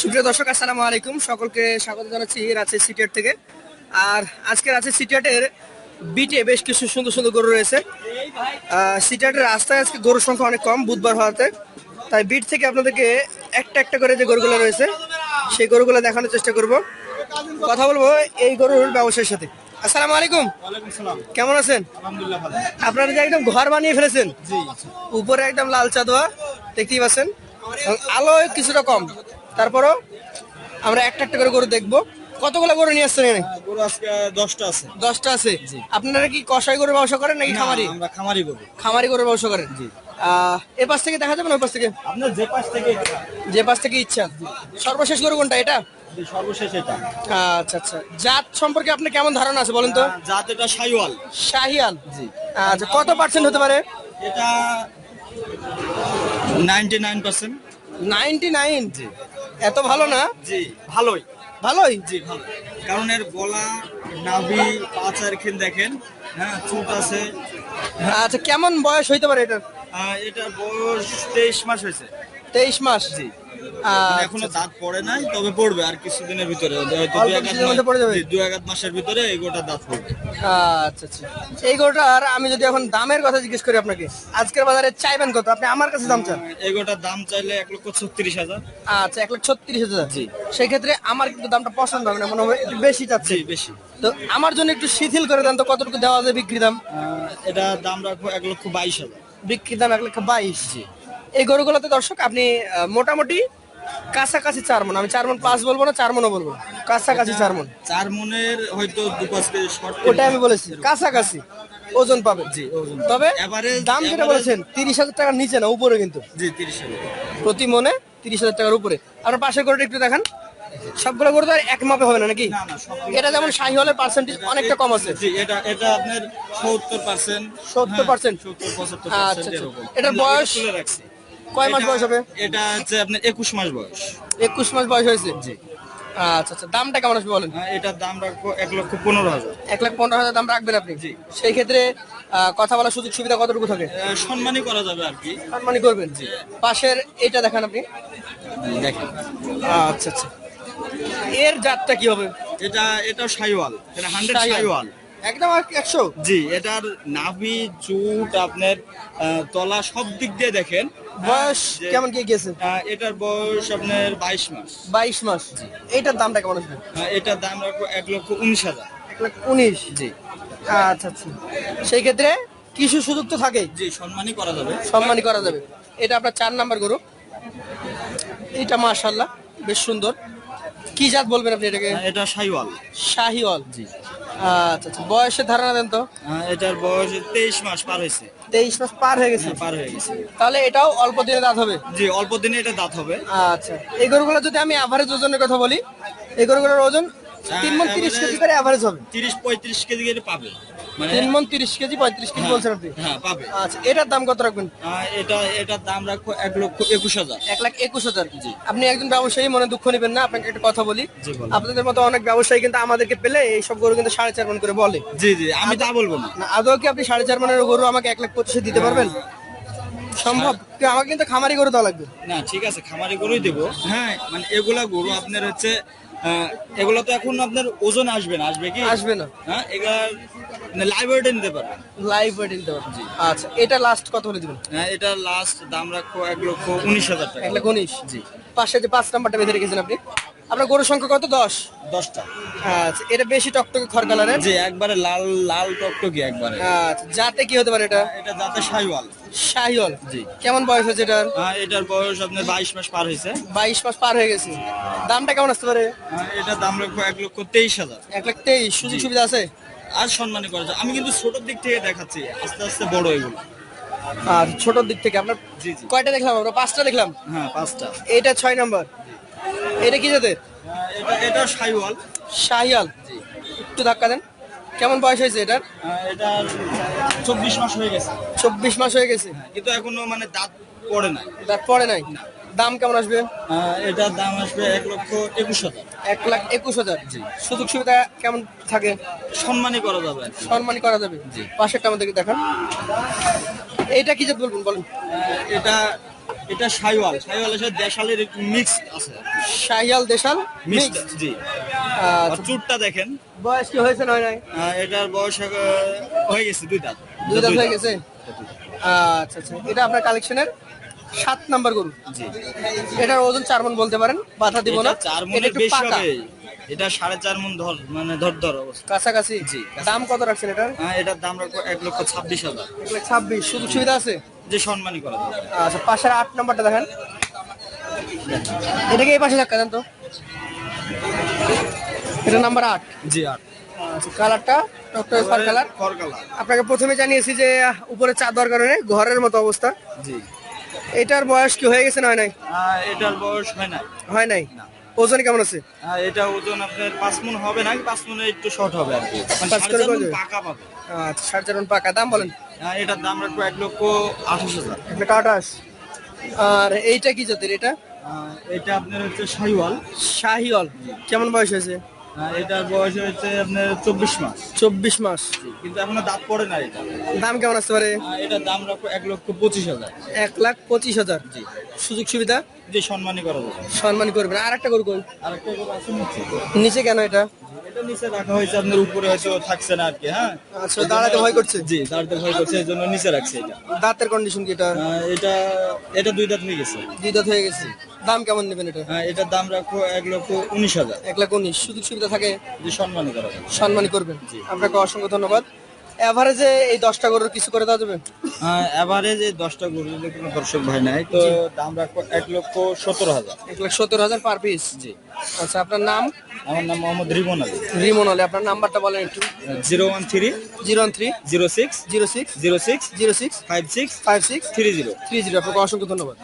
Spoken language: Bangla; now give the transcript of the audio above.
সুপ্রিয় দর্শক আসসালামু আলাইকুম। সকলকে স্বাগত জানাচ্ছি রাজশাহী সিটিয়ার থেকে। আর আজকে রাজশাহী সিটিয়াটের বিটে বেশ কিছু সুন্দর সুন্দর গরু রয়েছে। সিটিয়াটের রাস্তায় আজকে গরুর সংখ্যা অনেক কম বুধবার হওয়াতে। তাই বিট থেকে আপনাদেরকে একটা একটা করে যে গরুগুলো রয়েছে সেই গরুগুলো দেখানোর চেষ্টা করব। কথা বলব এই গরুর ব্যবসায়ীর সাথে। আসসালামু আলাইকুম। কেমন আছেন? আপনারা যে একদম ঘর বানিয়ে ফেলেছেন? উপরে একদম লাল চাদোয়া দেখতেই পাচ্ছেন। আলো কিছুটা কম। তারপরও আমরা একটা একটা করে গরু দেখব। কতগুলো গরু নিয়ে আসছেন এখানে? গরু আজকে দশটা আছে। দশটা আছে। আপনারা কি কষাই গরু ব্যবসা করেন নাকি খামারি? আমরা খামারি গরু। খামারি গরু ব্যবসা করেন? আহ, এ পাশ থেকে দেখা যাবে না ওই পাশ থেকে? আপনার যে পাশ থেকে যে পাশ থেকে ইচ্ছা। সর্বশেষ গরু কোনটা এটা? সর্বশেষ এটা। আচ্ছা আচ্ছা। জাত সম্পর্কে আপনার কেমন ধারণা আছে বলেন তো? জাত এটা সাইওয়াল শাহিয়াল জি। আচ্ছা কত পার্সেন্ট হতে পারে? এটা ninety nine percent ninety nine এত ভালো না? জি ভালোই। ভালোই? জি ভালো। কারণ এর গলা নাভি পাচার খেল দেখেন হ্যাঁ চুট আছে। আচ্ছা কেমন বয়স হইতে পারে এটা এটা বয়স তেইশ মাস হয়েছে। তেইশ মাস? জি। এখনও দাঁত পড়ে নাই তবে পড়বে আর কিছুদিনের ভিতরে। দুই এক? জি, মাসের ভিতরে এগোটা দাঁত পড়বে। আচ্ছা আচ্ছা। এই আমি যদি এখন দামের কথা জিজ্ঞেস করি আপনাকে আজকের বাজারে চাইবেন কত? আপনি আমার কাছে দাম চান? এগোটার দাম চাইলে এক লক্ষ ছত্রিশ হাজার। আচ্ছা এক লাখ ছত্রিশ হাজার। জি। সেই ক্ষেত্রে আমার কিন্তু দামটা পছন্দ হবে না মনে হবে একটু বেশি চাচ্ছে। জি বেশি। তো আমার জন্য একটু শিথিল করে দেন তো কতটুকু দেওয়া যায় বিক্রি দাম? এটা দাম রাখব এক লক্ষ বাইশ হাজার। বিক্রি দাম এক লক্ষ বাইশ। এই গরুগুলোতে দর্শক আপনি মোটামুটি কাছাকাছি চার মন আমি চার মন পাঁচ বলব না চার মনও বলব। কাছাকাছি চার মন চার মনের হয়তো দু পাঁচ কেজি শর্ট ওটাই আমি বলেছি কাছাকাছি। ওজন পাবে জি ওজন। তবে দাম যেটা বলেছেন তিরিশ হাজার টাকার নিচে না উপরে কিন্তু। জি তিরিশ হাজার। প্রতি মনে তিরিশ হাজার টাকার উপরে। আপনার পাশে করে একটু দেখান। সবগুলো গরু তো আর এক মাপে হবে না নাকি? না না এটা যেমন শাহিওয়ালের পার্সেন্টেজ অনেকটা কম আছে। জি এটা এটা আপনার সত্তর পার্সেন্ট 70% সত্তর পঁচাত্তর আচ্ছা, পার্সেন্ট আচ্ছা। এটার বয়স কয় মাস বয়স হবে? এটা হচ্ছে আপনার একুশ মাস বয়স। একুশ মাস বয়স হয়েছে? জি। আচ্ছা আচ্ছা দামটা কেমন আসবে বলেন? আহ, এটার দাম রাখব এক লক্ষ পনেরো হাজার। এক লাখ পনেরো হাজার দাম রাখবেন আপনি? জি। সেই ক্ষেত্রে কথা বলার সুযোগ সুবিধা কতটুকু থাকে? সম্মানই করা যাবে আর কি। সম্মানই করবেন। পাশের এটা দেখান আপনি। দেখেন। আচ্ছা আচ্ছা। এর জাতটা কি হবে? এটা এটা সাইওয়াল এটা হান্ড্রেড শাহিওয়াল। একদম একশো? জি এটার নাভি চুট আপনার তলা সব দিক দিয়ে দেখেন। বয়স কেমন কি গেছে এটার বয়স আপনার বাইশ মাস। বাইশ মাস। এইটার দামটা কেমন আসবে এটার দাম রাখব এক লক্ষ উনিশ হাজার। এক লাখ উনিশ? জি। আচ্ছা আচ্ছা। সেই ক্ষেত্রে কিছু সুযোগ তো থাকেই। জি সম্মানই করা যাবে। সম্মানই করা যাবে। এটা আপনার চার নাম্বার গরু। এটা মাশাল্লাহ বেশ সুন্দর। কি জাত বলবেন আপনি এটাকে? এটা সাইওয়াল শাহিওয়াল। জি। আচ্ছা আচ্ছা বয়সের ধারণা দেন তো। আহ, এটার বয়স তেইশ মাস পার হয়েছে। তেইশ মাস পার হয়ে গেছে। হ্যাঁ, পার হয়ে গেছে। তাহলে এটাও অল্প দিনে দাঁত হবে? জি অল্প দিনে এটা দাঁত হবে। আচ্ছা এই গরুগুলো যদি আমি অ্যাভারেজ ওজনের কথা বলি এই গরুগুলোর ওজন তিন মন তিরিশ কেজি করে অ্যাভারেজ হবে। তিরিশ পঁয়ত্রিশ কেজি করে পাবে। তিন মন তিরিশ কেজি পঁয়ত্রিশ কেজি বলছেন আপনি? হ্যাঁ পাবে। আচ্ছা এটার দাম কত রাখবেন? এটা এটার দাম রাখব এক লক্ষ একুশ হাজার। এক লাখ একুশ হাজার। আপনি একজন ব্যবসায়ী মনে দুঃখ নেবেন না আপনাকে একটা কথা বলি। আপনাদের মতো অনেক ব্যবসায়ী কিন্তু আমাদেরকে পেলে এইসব গরু কিন্তু সাড়ে চার মন করে বলে। জি জি আমি তা বলব না। আদৌ কি আপনি সাড়ে চার মনের গরু আমাকে এক লাখ পঁচিশে দিতে পারবেন? সম্ভব। আমাকে কিন্তু খামারি গরু দেওয়া লাগবে। না ঠিক আছে খামারি গরুই দেবো। হ্যাঁ মানে এগুলা গরু আপনার হচ্ছে এগুলা তো এখন আপনার ওজন আসবে না আসবে কি? আসবে না। হ্যাঁ এগুলা লাইভ ওয়েটে নিতে পারবেন। লাইভ ওয়েট নিতে পারবেন। আচ্ছা এটা লাস্ট কত হলে দিবেন? হ্যাঁ এটা লাস্ট দাম রাখব এক লক্ষ উনিশ হাজার টাকা। এক লাখ উনিশ। জি। পাশে যে পাঁচ নাম্বারটা বেঁধে রেখেছেন আপনি? আপনার গরুর সংখ্যা কত? দশ? দশটা। আচ্ছা এটা বেশি টকটকে খড় কালারের? জি একবারে লাল লাল টকটকি একবারে। আচ্ছা যাতে কি হতে পারে এটা? এটা যাতে সাইওয়াল শাহিওল জি। কেমন বয়স হয়েছে এটার? এটার বয়স আপনার বাইশ মাস পার হয়েছে। বাইশ মাস পার হয়ে গেছে। দামটা কেমন আসতে পারে? এটার দাম রাখব এক লক্ষ তেইশ হাজার। এক লাখ তেইশ সুযোগ সুবিধা আছে? আর সম্মানী করা যায়। আমি কিন্তু ছোটোর দিক থেকে দেখাচ্ছি আস্তে আস্তে বড় এগুলো আর ছোটর দিক থেকে। জি কয়টা দেখলাম? আমরা পাঁচটা দেখলাম। হ্যাঁ পাঁচটা। এটা ছয় নাম্বার। এটা কি যাতে হ্যাঁ, এটা এটা সাইওয়াল শাহিয়াল একটু ধাক্কা দেন। কেমন বয়স হয়েছে এটার? হ্যাঁ, এটা চব্বিশ মাস হয়ে গেছে। চব্বিশ মাস হয়ে গেছে। কিন্তু এখনও মানে দাঁত পড়ে নাই। তারপরে নাই। দাম কেমন আসবে? এটার দাম আসবে এক লক্ষ একুশ হাজার। এক লাখ একুশ হাজার। সুযোগ সুবিধা কেমন থাকে? সম্মানই করা যাবে। সম্মানই করা যাবে। পাশেরটা আমাদেরকে দেখান। এইটা কি যে বলবেন বলেন। এটা এটা সাইওয়াল সাইওয়ালের সাথে দেশালের একটু মিক্স আছে। শাহিয়াল দেশাল? মিক্স জি। আর চুটটা দেখেন। বয়স কি হয়েছে নয় নয় এটার বয়স হয়ে গেছে দুই দাঁত। দুই দাঁত হয়ে গেছে? আচ্ছা আচ্ছা। এটা আপনার কালেকশনের সাত নাম্বার গরু। জি। এটার ওজন চার মন বলতে পারেন বাধা দিব না। চার একটু বেশি হবে। এটা সাড়ে চার মন ধর মানে ধর ধর অবস্থা। কাছাকাছি? জি, দাম কত রাখছেন এটার? হ্যাঁ, এটার দাম রাখব এক লক্ষ ছাব্বিশ হাজার। এক লাখ ছাব্বিশ। সুযোগ সুবিধা আছে? যে সম্মানই করা আচ্ছা পাশের আট নম্বরটা দেখেন। এটাকে এই পাশে ধাক্কা দেন তো? এটা নাম্বার আট। জি আর আচ্ছা কালারটা ডক্টর ফার কালার। করকালা আপনাকে প্রথমে জানিয়েছি যে উপরে চাঁদ কারণে ঘরের মতো অবস্থা। জি। এটার বয়স কি হয়ে গেছে না হয় নাই? এটার বয়স হয় না হয় নাই? না। ওজন কেমন আছে? হ্যাঁ এটা ওজন আপনার পাঁচ মন হবে না পাঁচ মনে একটু শর্ট হবে আর কি। মানে পাকা পাবে। আচ্ছা সাড়ে চার পাকা। দাম বলেন। হ্যাঁ এটার দাম রাখব এক লক্ষ আঠাশ হাজার। এক লাখ আঠাশ। আর এইটা কি জাতের এটা? এটা আপনার হচ্ছে শাহিওয়াল। শাহিওয়াল। কেমন বয়স হয়েছে? এটার বয়স হচ্ছে আপনার চব্বিশ মাস। চব্বিশ মাস। কিন্তু এখনও দাঁত পড়ে না এটা। দাম কেমন আসতে পারে? এটার দাম রাখব এক লক্ষ পঁচিশ হাজার। এক লাখ পঁচিশ হাজার। জি। সুযোগ সুবিধা? যে সম্মানই করা যাবে। সম্মান করবেন। আর একটা করবেন আর একটা। নিচে কেন এটা? এটা নিচে রাখা হয়েছে আপনার উপরে হয়তো থাকছে না আর কি হ্যাঁ? আচ্ছা দাঁড়াতে ভয় করছে? জি দাঁড়াতে ভয় করছে এই জন্য নিচে রাখছে এটা। দাঁতের কন্ডিশন কি এটা? আহ, এটা এটা দুই দাঁত হয়ে গেছে। দুই দাঁত হয়ে গেছে। দাম কেমন নেবেন এটা? হ্যাঁ এটার দাম রাখব এক লক্ষ উনিশ হাজার। এক লাখ উনিশ। সুযোগ সুবিধা থাকে? যে সম্মানই করবেন। আপনাকে অসংখ্য ধন্যবাদ। এভারেজে এই দশটা গরুর কিছু করে দেওয়া যাবে? এভারেজ এই দশটা গরু যদি কোনো দর্শক ভাই নাই। তো দাম রাখব এক লক্ষ সতেরো হাজার। এক লাখ সত্তর হাজার পার পিস জি। আচ্ছা আপনার নাম? আমার নাম মোহাম্মদ রিমন আলী। রিমন হলে আপনার নাম্বারটা বলেন একটু। Zero one three zero one three zero six zero six zero six zero six five six five six three zero. Three zero. আপনাকে অসংখ্য ধন্যবাদ।